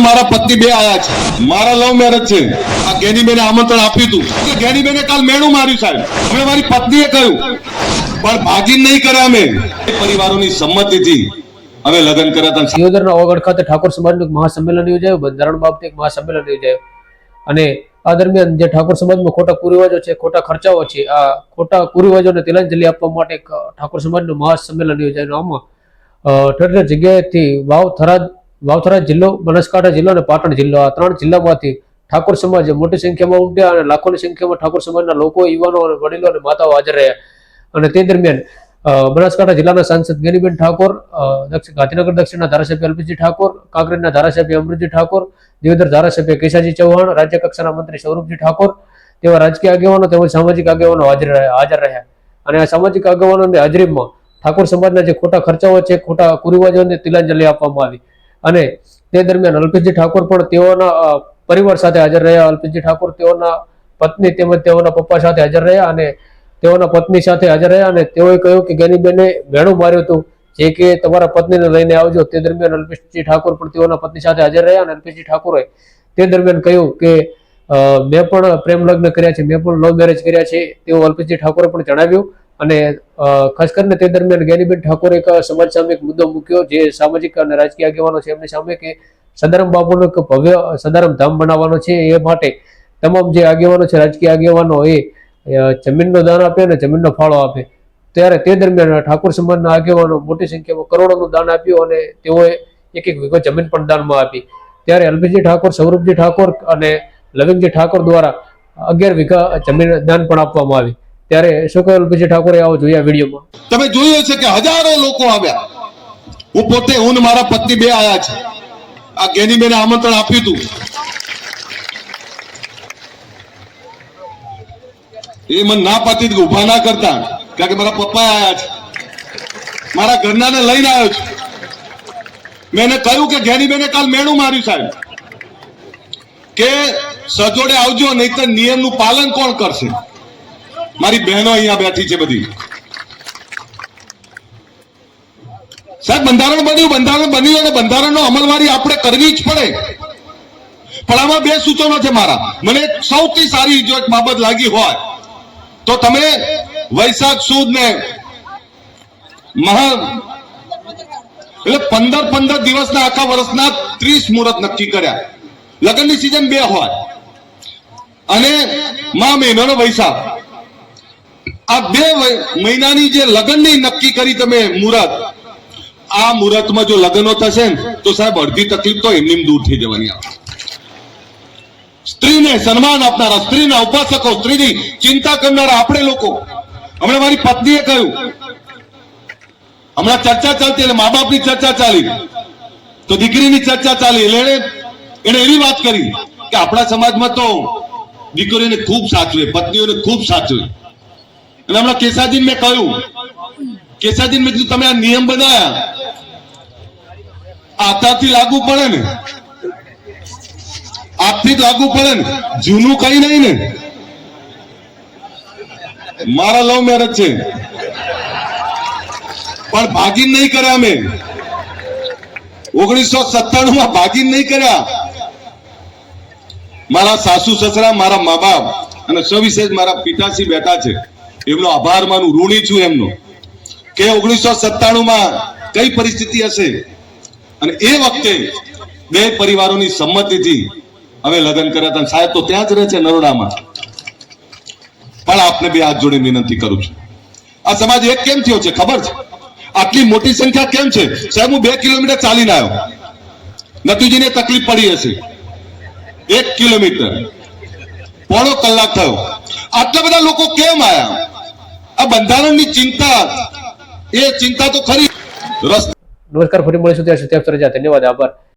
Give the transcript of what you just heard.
મારા પત્ની બે આયા છે. મારા લવ મેરેજ છે. આ ગેનીબેને આમંત્રણ આપ્યું હતું. કે ગેનીબેને કાલ મેણું માર્યું સાહેબ. હવે મારી પત્નીએ કહ્યું, પણ ભાગી નહીં કર્યા અમે. પરિવારોની સંમતિથી અમે લગ્ન કર્યા હતા. દિયોદરના ઓગળ ખાતે ઠાકોર સમાજનું એક મહાસંમેલન યોજાયું. બંધારણ બાબતે એક મહાસંમેલન યોજાયું. અને આ દરમિયાન જે ઠાકોર સમાજમાં ખોટા કુરિવાજો છે, ખોટા ખર્ચાઓ છે, આ ખોટા કુરિવાજોને તિલાંજલિ આપવા માટે એક ઠાકોર સમાજનું મહાસંમેલન યોજાયું. આમાં ઠેર ઠેર જગ્યાએથી વાવ થરાદ વાવ થરાદ જિલ્લો, બનાસકાંઠા જિલ્લો અને પાટણ જિલ્લો. આ ત્રણ જિલ્લામાંથી ઠાકોર સમાજ મોટી સંખ્યામાં ઉમટ્યા અને લાખોની સંખ્યામાં ઠાકોર સમાજના લોકો, યુવાનો અને વડીલો અને માતાઓ હાજર રહ્યા. અને તે દરમિયાન બનાસકાંઠા જિલ્લાના સાંસદ ગેનીબેન ઠાકોર ગાંધીનગર દક્ષિણના ધારાસભ્ય અલ્પજી ઠાકોર, કાંકરેજના ધારાસભ્ય અમૃતજી ઠાકોર દેવધર ધારાસભ્ય કેશાજી ચૌહાણ, રાજ્ય કક્ષાના મંત્રી સૌરભજી ઠાકોર, તેવા રાજકીય આગેવાનો તેમજ સામાજિક આગેવાનો હાજર હાજર રહ્યા. અને આ સામાજિક આગેવાનોની હાજરીમાં ઠાકોર સમાજના જે ખોટા ખર્ચાઓ છે, ખોટા કુરિવાજોને તિલાંજલિ આપવામાં આવી. અને તે દરમિયાન અલ્પેશજી ઠાકોર પણ તેઓના પરિવાર સાથે હાજર રહ્યા. અલ્પેશજી ઠાકોર તેઓના પત્ની તેમજ તેઓના પપ્પા સાથે હાજર રહ્યા અને તેઓના પત્ની સાથે હાજર રહ્યા અને તેઓએ કહ્યું કે ગેનીબેને ભેણું માર્યું હતું. જે કે તમારા પત્નીને લઈને આવજો. તે દરમિયાન અલ્પેશજી ઠાકોર પણ તેઓના પત્ની સાથે હાજર રહ્યા અને અલ્પેશજી ઠાકોરે તે દરમિયાન કહ્યું કે મેં પણ પ્રેમ લગ્ન કર્યા છે. મેં પણ લવ મેરેજ કર્યા છે. તેવું અલ્પેશજી ઠાકોરે પણ જણાવ્યું. અને ખાસ કરીને તે દરમિયાન જ્ઞાનીબેન ઠાકોરે એક સમાજ સામે એક મુદ્દો મૂક્યો જે સામાજિક અને રાજકીય આગેવાનો છે એમની સામે કે સદારામ બાપુનો એક ભવ્ય સદારામ ધામ બનાવવાનો છે એ માટે તમામ જે આગેવાનો છે, રાજકીય આગેવાનો એ જમીનનો દાન આપે અને જમીનનો ફાળો આપે. ત્યારે તે દરમિયાન ઠાકોર સમાજના આગેવાનો મોટી સંખ્યામાં કરોડોનું દાન આપ્યું અને તેઓએ એક એક વિગત જમીન પણ દાનમાં આપી. ત્યારે અલ્પેશજી ઠાકોર, સૌરભજી ઠાકોર અને લવિંગજી ઠાકોર દ્વારા અગિયાર વીઘા જમીન દાન પણ આપવામાં આવી. ત્યારે શું કહ્યું અલ્પેશજી ઠાકોરે આવો આ વિડીયોમાં. તમે જોયું છે કે હજારો લોકો આવ્યા. હું પોતે, હું મારા પત્ની બે આયા છે. આ ગેનીબેને આમંત્રણ આપ્યું હતું. એ મને ના પાતી ઊભા ના કરતા, કારણ કે મારા પપ્પા આયા છે. મારા ઘરનાને લઈને આવ્યો છું. મેં કહ્યું કે ગેનીબેને કાલ મેણું માર્યું સાહેબ. કે સજોડે આવજો, નહીતર નિયમનું પાલન કોણ કરશે? મારી બહેનો અહીંયા બેઠી છે બધી. સાહેબ, બંધારણ બન્યું બંધારણ બન્યું અને બંધારણનો અમલવારી આપણે કરવી જ પડે. પણ આમાં બે સૂચનો છે મારા. મને સૌથી સારી જો એક બાબત લાગી હોય તો તમે વૈશાખ સુદ ને મહા એટલે પંદર પંદર દિવસના આખા વર્ષના ત્રીસ મુહૂર્ત નક્કી કર્યા. લગ્નની સિઝન બે હોય. અને મા મહિનાનો વૈશાખ. આ બે મહિનાની જે લગ્નની નક્કી કરી તમે મુહૂર્ત આ મુહૂર્તમાં જો લગ્નો થશે ને, તો સાહેબ અડધી તકલીફ તો એમની દૂર થઈ જવાની આવે સ્ત્રીને સન્માન આપનારા, સ્ત્રીના ઉપાસકો, સ્ત્રીની ચિંતા કરનારા આપણે લોકો. હમણાં મારી પત્નીએ કહ્યું, હમણાં ચર્ચા ચાલતી એટલે મા બાપની ચર્ચા ચાલી. તો દીકરીની ચર્ચા ચાલી, એટલે એને એવી વાત કરી કે આપણા સમાજમાં તો દીકરીઓને ખૂબ સાચવે, પત્નીઓને ખૂબ સાચવે. અને હમણાં કેસાજીને મેં કહ્યું, કેસાજીને મેં તમે આ નિયમ બનાવ્યા આતાથી લાગુ પડે ને. આજથી લાગુ પડે ને. જૂનું કઈ નહીં ને. મારા લવ મેરેજ છે. પણ ભાગીન નહીં કર્યા અમે. ઓગણીસો સત્તાણું માં ભાગીન નહીં કર્યા. મારા સાસુ, સસરા, મારા મા બાપ અને સવિશેષ મારા પિતાશ્રી બેઠા છે. એમનો આભાર માનું, ઋણી છું એમનો. કે ઓગણીસો સત્તાણું માં કઈ પરિસ્થિતિ હશે? અને એ વખતે બે પરિવારોની સંમતિથી અમે લગ્ન કર્યા હતા. સાહેબ તો ત્યાં જ રહે છે નરોડામાં. પણ આપને બે હાથ જોડે વિનંતી કરું છું. આ સમાજ એક કેમ થયો છે? ખબર છે? આટલી મોટી સંખ્યા કેમ છે? સાહેબ, હું બે કિલોમીટર ચાલીને આવ્યો. નતુજીને તકલીફ પડી હશે. એક કિલોમીટર. પોણો કલાક થયો. આટલા બધા લોકો કેમ આયા? આ બંધારણની ચિંતા. એ ચિંતા તો ખરી. નમસ્કાર, ફરી મળીશું ત્યાં સુધી. આપ ધન્યવાદ. આભાર.